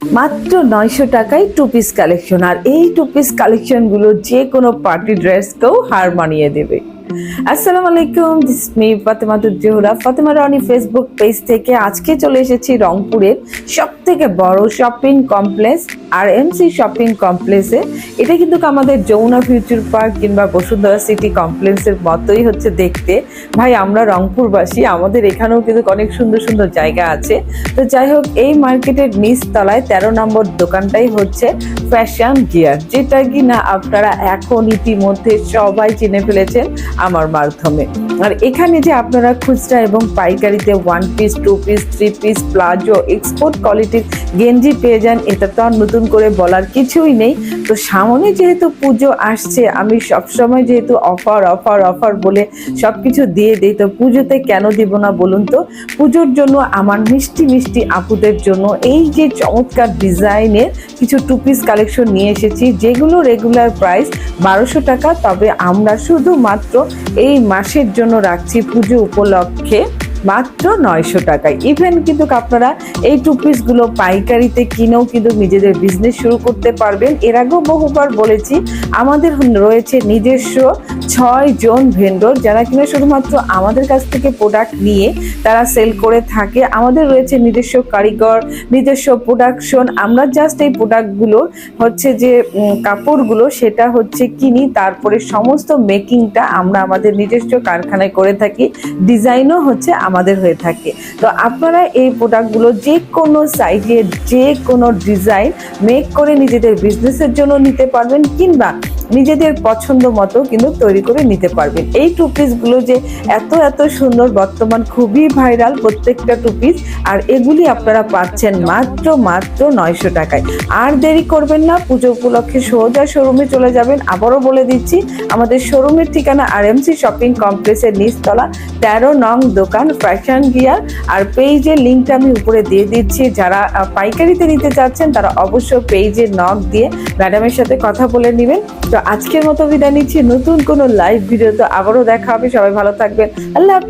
মাত্র নয়শো টাকায় টু পিস কালেকশন আর এই টু পিস কালেকশনগুলো যে কোনো পার্টি ড্রেসকেও হার মানিয়ে দেবে। আসসালামু আলাইকুম this me Fatema Zohra Fatema Roni Facebook page থেকে আজকে চলে এসেছি রংপুরের সব থেকে বড় শপিং কমপ্লেক্স আর এমসি শপিং কমপ্লেক্সে এটা কিন্তু আমাদের যমুনা ফিউচার পার্ক কিংবা বসুন্ধরা সিটি কমপ্লেক্সের মতোই হচ্ছে দেখতে। ভাই, আমরা রংপুরবাসী, আমাদের এখানেও কিন্তু অনেক সুন্দর সুন্দর জায়গা আছে। তো যাই হোক, এই মার্কেটের নিচ তলায় তেরো নম্বর দোকানটাই হচ্ছে ফ্যাশন গিয়ার যেটা কি না আপনারা এখন ইতিমধ্যে সবাই চিনে ফেলেছেন আমার মাধ্যমে। আর এখানে যে আপনারা খুচরা এবং পাইকারিতে one piece two piece three piece palazzo export কোয়ালিটির গেঞ্জি পেয়ে যান, এটা তো আর নতুন করে বলার কিছুই নেই। তো সামনে যেহেতু পুজো আসছে, আমি সবসময় যেহেতু অফার অফার অফার বলে সব কিছু দিয়ে দিই, তো পুজোতে কেন দিব না বলুন তো? পুজোর জন্য আমার মিষ্টি মিষ্টি আপুদের জন্য এই যে চমৎকার ডিজাইনের কিছু টু পিস কালেকশন নিয়ে এসেছি, যেগুলো রেগুলার প্রাইস বারোশো টাকা, তবে আমরা শুধুমাত্র এই মাসের জন্য রাখছি পুজো উপলক্ষে। মাত্র নয়শো টাকায়। ইভেন কিন্তু আপনারা এই টু পিসগুলো পাইকারিতে কিনেও কিন্তু নিজেদের বিজনেস শুরু করতে পারবেন। এর আগেও বহুবার বলেছি, আমাদের রয়েছে নিজস্ব ছয় জন ভেন্ডর যারা কিনা শুধুমাত্র আমাদের কাছ থেকে প্রোডাক্ট নিয়ে তারা সেল করে থাকে। আমাদের রয়েছে নিজস্ব কারিগর, নিজস্ব প্রোডাকশন আমরা জাস্ট এই প্রোডাক্টগুলোর হচ্ছে যে কাপড়গুলো সেটা হচ্ছে কিনি, তারপরে সমস্ত মেকিংটা আমরা আমাদের নিজস্ব কারখানায় করে থাকি। ডিজাইনও হচ্ছে আমাদের হয়ে থাকে। তো আপনারা এই প্রোডাক্টগুলো যে কোনো সাইজের যে কোনো ডিজাইন মেক করে নিজেদের বিজনেসের জন্য নিতে পারবেন কিংবা নিজেদের পছন্দ মতো কিন্তু তৈরি করে নিতে পারবেন। এই টু পিসগুলো যে এত এত সুন্দর বর্তমান খুবই ভাইরাল প্রত্যেকটা টু পিস আর এগুলি আপনারা পাচ্ছেন মাত্র মাত্র নয়শো টাকায়। আর দেরি করবেন না, পুজো উপলক্ষে সোজা শোরুমে চলে যাবেন। আবারও বলে দিচ্ছি, আমাদের শোরুমের ঠিকানা আর এমসি শপিং কমপ্লেক্সের নিচতলা, তেরো নং দোকান ফ্যাশন গিয়ার আর পেজের লিঙ্কটা আমি উপরে দিয়ে দিচ্ছি। যারা পাইকারিতে নিতে চাচ্ছেন, তারা অবশ্য পেজে নক দিয়ে ম্যাডামের সাথে কথা বলে নেবেন। তো আজকের মতো বিদায় নিচ্ছি। নতুন কোনো লাইভ ভিডিও তো আবারও দেখা হবে। সবাই ভালো থাকবেন। আল্লাহ।